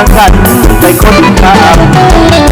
ากันไปคนตามบ